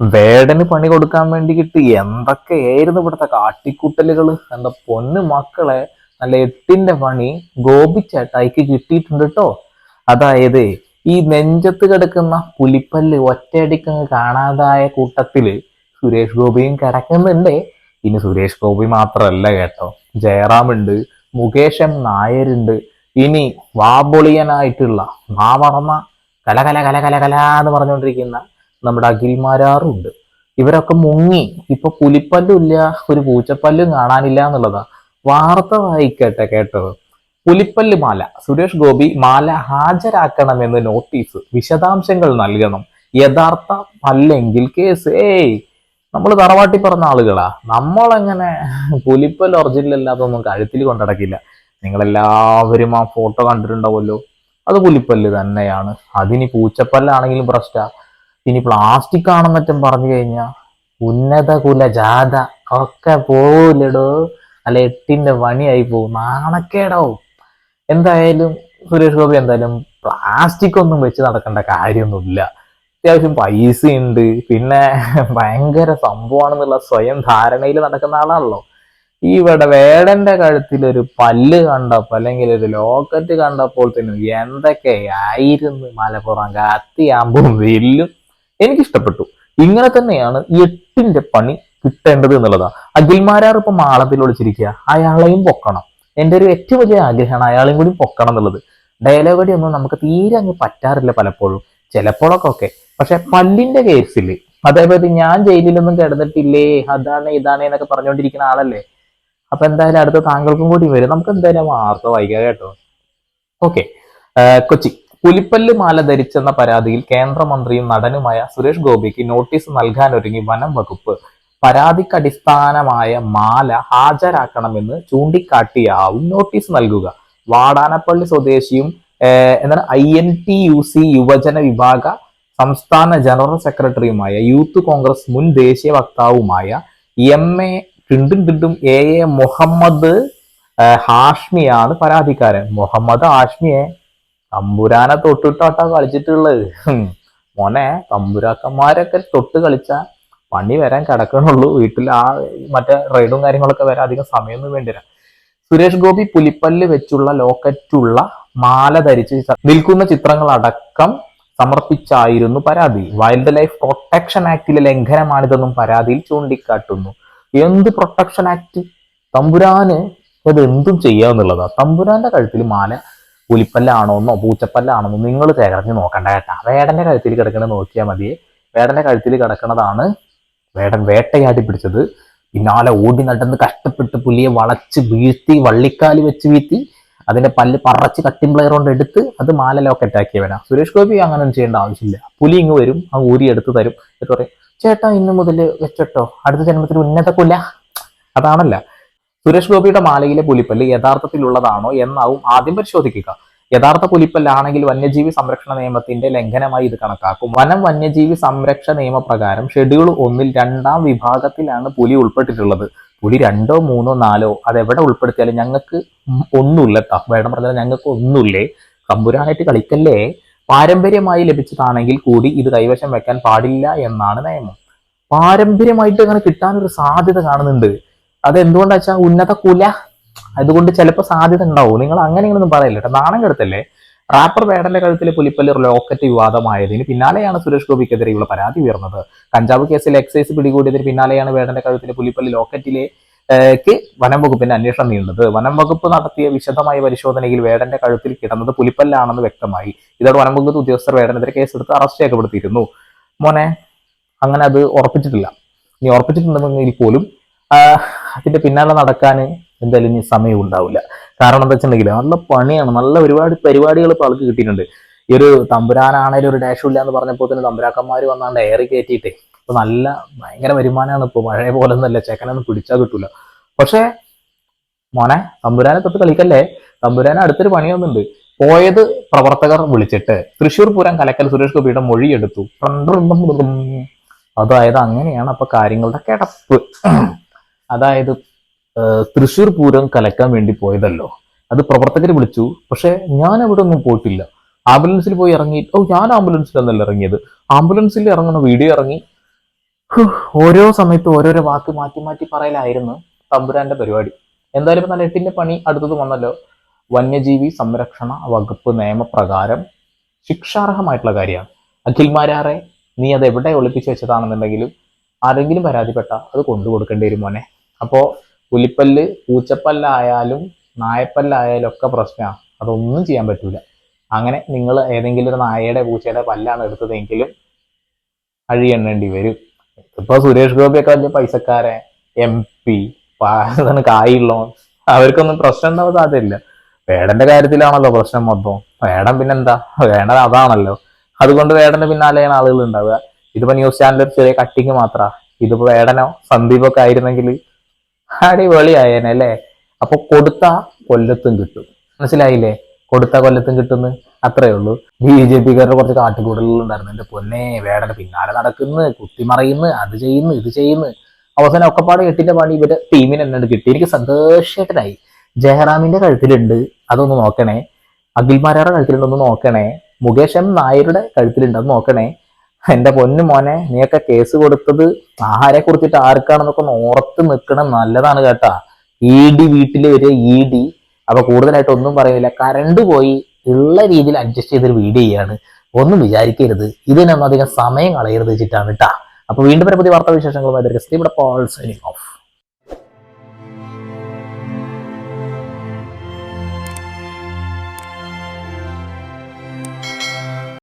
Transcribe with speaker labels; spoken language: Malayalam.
Speaker 1: വേടന് പണി കൊടുക്കാൻ വേണ്ടി കിട്ടി. എന്തൊക്കെയായിരുന്നു ഇവിടുത്തെ കാട്ടിക്കൂട്ടലുകൾ? എന്താ പൊന്ന് മക്കളെ നല്ല എട്ടിന്റെ പണി ഗോപിച്ചേട്ടായിക്ക് കിട്ടിയിട്ടുണ്ട് കേട്ടോ അതായത് ഈ നെഞ്ചത്ത് കിടക്കുന്ന പുലിപ്പല്ല് ഒറ്റയടിക്കങ്ങ് കാണാതായ കൂട്ടത്തിൽ സുരേഷ് ഗോപിയും കിടക്കുന്നുണ്ട്. ഇനി സുരേഷ് ഗോപി മാത്രമല്ല കേട്ടോ. ജയറാമുണ്ട് മുകേഷ് എം നായരുണ്ട്. ഇനി വാബൊളിയനായിട്ടുള്ള വാ മറന്ന കല കല കല കല കല എന്ന് പറഞ്ഞുകൊണ്ടിരിക്കുന്ന നമ്മുടെ അഖിൽമാരാറുണ്ട്. ഇവരൊക്കെ മുങ്ങി. ഇപ്പൊ പുലിപ്പല്ലും ഇല്ല ഒരു പൂച്ചപ്പല്ലും കാണാനില്ല എന്നുള്ളതാ. വാർത്ത വായിക്കട്ടെ കേട്ടത് പുലിപ്പല്ല് മാല. സുരേഷ് ഗോപി മാല ഹാജരാക്കണമെന്ന് നോട്ടീസ് വിശദാംശങ്ങൾ നൽകണം. യഥാർത്ഥ പല്ലെങ്കിൽ കേസ്. ഏയ് നമ്മൾ തറവാട്ടി പറഞ്ഞ ആളുകളാ. നമ്മളെങ്ങനെ പുലിപ്പല്ല് ഒറിജിനൽ അല്ലാതൊന്നും കഴുത്തിൽ കൊണ്ടടക്കില്ല. നിങ്ങളെല്ലാവരും ആ ഫോട്ടോ കണ്ടിട്ടുണ്ടാവുമല്ലോ. അത് പുലിപ്പല്ല് തന്നെയാണ്. അതിനി പൂച്ചപ്പല്ലാണെങ്കിലും പ്രശ്ന. ഇനി പ്ലാസ്റ്റിക് ആണെന്ന് മറ്റും പറഞ്ഞു കഴിഞ്ഞാൽ ഉന്നത കുല ജാഥ ഒക്കെ പോവില്ലടോ. അല്ല എട്ടിന്റെ പണിയായി പോകും നാണക്കേടാവും. എന്തായാലും സുരേഷ് ഗോപി എന്തായാലും പ്ലാസ്റ്റിക് ഒന്നും വെച്ച് നടക്കേണ്ട കാര്യമൊന്നുമില്ല. അത്യാവശ്യം പൈസ ഉണ്ട് പിന്നെ ഭയങ്കര സംഭവമാണെന്നുള്ള സ്വയം ധാരണയിൽ നടക്കുന്ന ആളാണല്ലോ. ഈ ഇവിടെ വേടന്റെ കഴുത്തിൽ ഒരു പല്ല് കണ്ടപ്പോ അല്ലെങ്കിൽ ഒരു ലോക്കറ്റ് കണ്ടപ്പോൾ തന്നെ എന്തൊക്കെയായിരുന്നു മലപ്പുറം? കത്തിയാമ്പും വെല്ലും. എനിക്കിഷ്ടപ്പെട്ടു. ഇങ്ങനെ തന്നെയാണ് എട്ടിന്റെ പണി കിട്ടേണ്ടത് എന്നുള്ളതാണ് അഖിൽമാരാർ ഇപ്പൊ മാളത്തിൽ ഒളിച്ചിരിക്കുക അയാളെയും പൊക്കണം. എന്റെ ഒരു ഏറ്റവും വലിയ ആഗ്രഹമാണ് അയാളെയും കൂടി പൊക്കണം എന്നുള്ളത്. ഡയലോഗടി ഒന്നും നമുക്ക് തീരെ അങ്ങ് പറ്റാറില്ല പലപ്പോഴും. ചിലപ്പോഴൊക്കെ ഒക്കെ. പക്ഷെ പല്ലിന്റെ കേസിൽ അതേപോലെ ഞാൻ ജയിലിലൊന്നും കിടന്നിട്ടില്ലേ അതാണ് ഇതാണ് എന്നൊക്കെ പറഞ്ഞുകൊണ്ടിരിക്കുന്ന ആളല്ലേ? അപ്പൊ എന്തായാലും അടുത്ത താങ്കൾക്കും കൂടി വരും. നമുക്ക് എന്തായാലും വാർത്ത വായിക്കാം കേട്ടോ. ഓക്കെ കൊച്ചി. പുലിപ്പല്ല് മാല ധരിച്ചെന്ന പരാതിയിൽ കേന്ദ്രമന്ത്രിയും നടനുമായ സുരേഷ് ഗോപിക്ക് നോട്ടീസ് നൽകാനൊരുങ്ങി വനം വകുപ്പ്. പരാതിക്കടിസ്ഥാനമായ മാല ഹാജരാക്കണമെന്ന് ചൂണ്ടിക്കാട്ടിയാവും നോട്ടീസ് നൽകുക. വാടാനപ്പള്ളി സ്വദേശിയും എന്താണ് I N T U C യുവജന വിഭാഗ സംസ്ഥാന ജനറൽ സെക്രട്ടറിയുമായ യൂത്ത് കോൺഗ്രസ് മുൻ ദേശീയ വക്താവുമായ എം എ ടിണ്ടും ടിണ്ടും എ എ മുഹമ്മദ് ഹാഷ്മിയാണ് പരാതിക്കാരൻ. മുഹമ്മദ് ഹാഷ്മിയെ തമ്പുരാനെ തൊട്ടിട്ടാട്ടാ കളിച്ചിട്ടുള്ളത്. മോനെ തമ്പുരാക്കന്മാരൊക്കെ തൊട്ട് കളിച്ച പണി വരാൻ കിടക്കണുള്ളൂ. വീട്ടിൽ ആ മറ്റേ റൈഡും കാര്യങ്ങളൊക്കെ വരാൻ അധികം സമയമൊന്നും വേണ്ടില്ല സുരേഷ് ഗോപി പുലിപ്പല്ല് വെച്ചുള്ള ലോക്കറ്റുള്ള മാല ധരിച്ച് നിൽക്കുന്ന ചിത്രങ്ങൾ അടക്കം സമർപ്പിച്ചായിരുന്നു പരാതി. വൈൽഡ് ലൈഫ് പ്രൊട്ടക്ഷൻ ആക്ടിലെ ലംഘനമാണിതെന്നും പരാതിയിൽ ചൂണ്ടിക്കാട്ടുന്നു. എന്ത് പ്രൊട്ടക്ഷൻ ആക്ട് തമ്പുരാന് അത് എന്തും ചെയ്യാന്നുള്ളതാ. തമ്പുരാന്റെ കഴുത്തിൽ മാല പുലിപ്പല്ലാണോന്നോ പൂച്ചപ്പല്ലാണോന്നോ നിങ്ങൾ തിരഞ്ഞു നോക്കണ്ട കേട്ടാ. വേടന്റെ കഴുത്തിൽ കിടക്കണത് നോക്കിയാൽ മതി. വേടന്റെ കഴുത്തിൽ കിടക്കണതാണ് വേടൻ വേട്ടയാടി പിടിച്ചത്. പിന്നാലെ ഓടി നടന്ന് കഷ്ടപ്പെട്ട് പുലിയെ വളച്ച് വീഴ്ത്തി വള്ളിക്കാൽ വെച്ച് വീഴ്ത്തി അതിന്റെ പല്ല് പറച്ച് കട്ടിംഗ് പ്ലെയർ കൊണ്ട് എടുത്ത് അത് മാല ലോക്കറ്റ് സുരേഷ് ഗോപി അങ്ങനെ ഒന്നും ചെയ്യേണ്ട ആവശ്യമില്ല. പുലി ഇങ്ങ് വരും ആ ഊരി എടുത്ത് തരും. എന്നിട്ട് പറയും ചേട്ടാ ഇന്ന് മുതൽ വെച്ചോട്ടോ. അടുത്ത ജന്മത്തിൽ ഉന്നത കൊല്ല അതാണല്ല. സുരേഷ് ഗോപിയുടെ മാലയിലെ പുലിപ്പല്ല് യഥാർത്ഥത്തിലുള്ളതാണോ എന്നാവും ആദ്യം പരിശോധിക്കുക. യഥാർത്ഥ പുലിപ്പല്ലാണെങ്കിൽ വന്യജീവി സംരക്ഷണ നിയമത്തിന്റെ ലംഘനമായി ഇത് കണക്കാക്കും. വനം വന്യജീവി സംരക്ഷണ നിയമപ്രകാരം ഷെഡ്യൂൾ ഒന്നിൽ രണ്ടാം വിഭാഗത്തിലാണ് പുലി ഉൾപ്പെട്ടിട്ടുള്ളത്. പുലി രണ്ടോ മൂന്നോ നാലോ അതെവിടെ ഉൾപ്പെടുത്തിയാലും ഞങ്ങൾക്ക് ഒന്നുമില്ല കേട്ടോ വേണം പറഞ്ഞാൽ ഞങ്ങൾക്ക് ഒന്നുമില്ലേ? തമ്പുരാനായിട്ട് കളിക്കല്ലേ? പാരമ്പര്യമായി ലഭിച്ചതാണെങ്കിൽ കൂടി ഇത് കൈവശം വെക്കാൻ പാടില്ല എന്നാണ് നിയമം. പാരമ്പര്യമായിട്ട് അങ്ങനെ കിട്ടാനൊരു സാധ്യത കാണുന്നുണ്ട്. അത് എന്തുകൊണ്ടാ വെച്ചാൽ ഉന്നത കുല? അതുകൊണ്ട് ചിലപ്പോൾ സാധ്യത ഉണ്ടാവും. നിങ്ങൾ അങ്ങനെയൊന്നും പറയില്ല കേട്ടോ. നാണം കെടുത്തല്ലേ? റാപ്പർ വേടന്റെ കഴുത്തിലെ പുലിപ്പല്ല് ലോക്കറ്റ് വിവാദമായതിന് പിന്നാലെയാണ് സുരേഷ് ഗോപിക്കെതിരെയുള്ള പരാതി ഉയർന്നത്. കഞ്ചാവ് കേസിൽ എക്സൈസ് പിടികൂടിയതിന് പിന്നാലെയാണ് വേടന്റെ കഴുത്തിലെ പുലിപ്പല്ല് ലോക്കറ്റിലെ ക്ക് വനം വകുപ്പിന്റെ അന്വേഷണം നീണ്ടത് വനം വകുപ്പ് നടത്തിയ വിശദമായ പരിശോധനയിൽ വേടന്റെ കഴുത്തിൽ കിടന്നത് പുലിപ്പല്ലാണെന്ന് വ്യക്തമായി. ഇതോടെ വനം വകുപ്പ് ഉദ്യോഗസ്ഥർ വേടനെതിരെ കേസെടുത്ത് അറസ്റ്റ് രേഖപ്പെടുത്തിയിരുന്നു. മോനെ അങ്ങനെ അത് ഉറപ്പിച്ചിട്ടില്ല. നീ ഉറപ്പിച്ചിട്ടുണ്ടെന്നെങ്കിൽ പോലും അതിന്റെ പിന്നാലെ നടക്കാൻ എന്തായാലും ഇനി സമയം ഉണ്ടാവില്ല. കാരണം എന്താ വെച്ചിട്ടുണ്ടെങ്കിൽ നല്ല പണിയാണ്. നല്ല ഒരുപാട് പരിപാടികൾ ഇപ്പോൾ ആൾക്ക് കിട്ടിയിട്ടുണ്ട്. ഈ ഒരു തമ്പുരാനാണേലും ഒരു ഡാഷും ഇല്ല എന്ന് പറഞ്ഞപ്പോൾ തന്നെ തമ്പുരാക്കന്മാർ വന്നാണ്ട് ഏറി കയറ്റിയിട്ടേ ഇപ്പൊ നല്ല ഭയങ്കര വരുമാനമാണ് ഇപ്പോൾ പഴയ പോലെ ഒന്നല്ല ചെക്കനൊന്നും പിടിച്ചാൽ കിട്ടൂല. പക്ഷേ മോനെ തമ്പുരാനെ തൊട്ട് കളിക്കല്ലേ? തമ്പുരാനെ അടുത്തൊരു പണിയൊന്നുണ്ട്. പോയത് പ്രവർത്തകർ വിളിച്ചിട്ട് തൃശ്ശൂർ പൂരം കലക്കൽ സുരേഷ് ഗോപിയുടെ മൊഴിയെടുത്തു. അതായത് അങ്ങനെയാണ് അപ്പൊ കാര്യങ്ങളുടെ കിടപ്പ്. അതായത് തൃശ്ശൂർ പൂരം കലക്കാൻ വേണ്ടി പോയതല്ലോ. അത് പ്രവർത്തകർ വിളിച്ചു. പക്ഷെ ഞാൻ അവിടെ ഒന്നും പോയിട്ടില്ല. ആംബുലൻസിൽ പോയി ഇറങ്ങി ഓ ഞാൻ ആംബുലൻസിലൊന്നല്ല ഇറങ്ങിയത്. ആംബുലൻസിൽ ഇറങ്ങുന്ന വീഡിയോ ഇറങ്ങി ഓരോ സമയത്ത് ഓരോരോ വാക്ക് മാറ്റി മാറ്റി പറയലായിരുന്നു തമ്പുരാന്റെ പരിപാടി. എന്തായാലും ഇപ്പൊ എട്ടിന്റെ പണി അടുത്തത് വന്നല്ലോ. വന്യജീവി സംരക്ഷണ വകുപ്പ് നിയമപ്രകാരം ശിക്ഷാർഹമായിട്ടുള്ള കാര്യമാണ്. അഖിൽമാരാറെ നീ അത് എവിടെ ഒളിപ്പിച്ച് വെച്ചതാണെന്നുണ്ടെങ്കിലും ആരെങ്കിലും പരാതിപ്പെട്ട അത് കൊണ്ടു കൊടുക്കേണ്ടി വരും മോനെ. അപ്പോ പുലിപ്പല്ല് പൂച്ചപ്പല്ലായാലും നായപ്പല്ലായാലും ഒക്കെ പ്രശ്നമാണ് അതൊന്നും ചെയ്യാൻ പറ്റൂല. അങ്ങനെ നിങ്ങൾ ഏതെങ്കിലും ഒരു നായയുടെ പൂച്ചയുടെ പല്ലാണ് എടുത്തതെങ്കിലും അഴിയെണ്ണേണ്ടി വരും. ഇപ്പൊ സുരേഷ് ഗോപിയൊക്കെ വലിയ പൈസക്കാരെ എം പി കായുള്ളോ അവർക്കൊന്നും പ്രശ്നം ഉണ്ടാവാൻ സാധ്യതയില്ല. വേടന്റെ കാര്യത്തിലാണല്ലോ പ്രശ്നം മൊത്തം. വേടൻ പിന്നെന്താ? വേടൻ അതാണല്ലോ. അതുകൊണ്ട് വേടന്റെ പിന്നാലെയാണ് ആളുകൾ ഉണ്ടാവുക ഇതിപ്പോ ന്യൂസ് ചാനലിൽ ചെറിയ കട്ടിങ് മാത്ര. ഇതിപ്പോ വേടനോ സന്ദീപൊക്കെ ആയിരുന്നെങ്കിൽ അടിപൊളിയായേനെ അല്ലേ? അപ്പൊ കൊടുത്ത കൊല്ലത്തും കിട്ടും. മനസ്സിലായില്ലേ? കൊടുത്ത കൊല്ലത്തും കിട്ടുന്നു? അത്രേ ഉള്ളൂ. ബി ജെ പിക്കാരുടെ കുറച്ച് കാട്ടുകൂടലുകൾ ഉണ്ടായിരുന്നു. എന്റെ പൊന്നെ വേടന പിന്നാലെ നടക്കുന്നു കുത്തിമറിയുന്നു അത് ചെയ്യുന്നു ഇത് ചെയ്യുന്നു. അവസാനം ഒക്കെപ്പാട് എട്ടിന്റെ പണി ഇവരുടെ ടീമിന് എന്നോട് കിട്ടി. എനിക്ക് സന്തോഷമായിട്ടായി ജയറാമിന്റെ കഴുത്തിലുണ്ട്. അതൊന്ന് നോക്കണേ. അഖിൽമാരാരുടെ കഴുത്തിലുണ്ട് ഒന്ന് നോക്കണേ. മുകേഷ് എം നായരുടെ കഴുത്തിലുണ്ട് അത് നോക്കണേ. എന്റെ പൊന്നു മോനെ നീയൊക്കെ കേസ് കൊടുത്തത് ആരെ കുറിച്ചിട്ട് ആർക്കാണെന്നൊക്കെ ഒന്ന് ഓർത്ത് നിൽക്കണം. നല്ലതാണ് കേട്ടാ. ഇ ഡി വീട്ടിൽ വരിക ഇ ഡി അപ്പൊ കൂടുതലായിട്ട് ഒന്നും പറയുന്നില്ല. കറണ്ട് പോയി ഉള്ള രീതിയിൽ അഡ്ജസ്റ്റ് ചെയ്തൊരു വീഡിയോ ചെയ്യാണ്. ഒന്നും വിചാരിക്കരുത്. ഇതിനൊന്നും അധികം സമയം കളയരുത് വെച്ചിട്ടാണ് കേട്ടാ. അപ്പൊ വീണ്ടും പുതിയ വാർത്താ വിശേഷങ്ങളുമായി ഓഫ്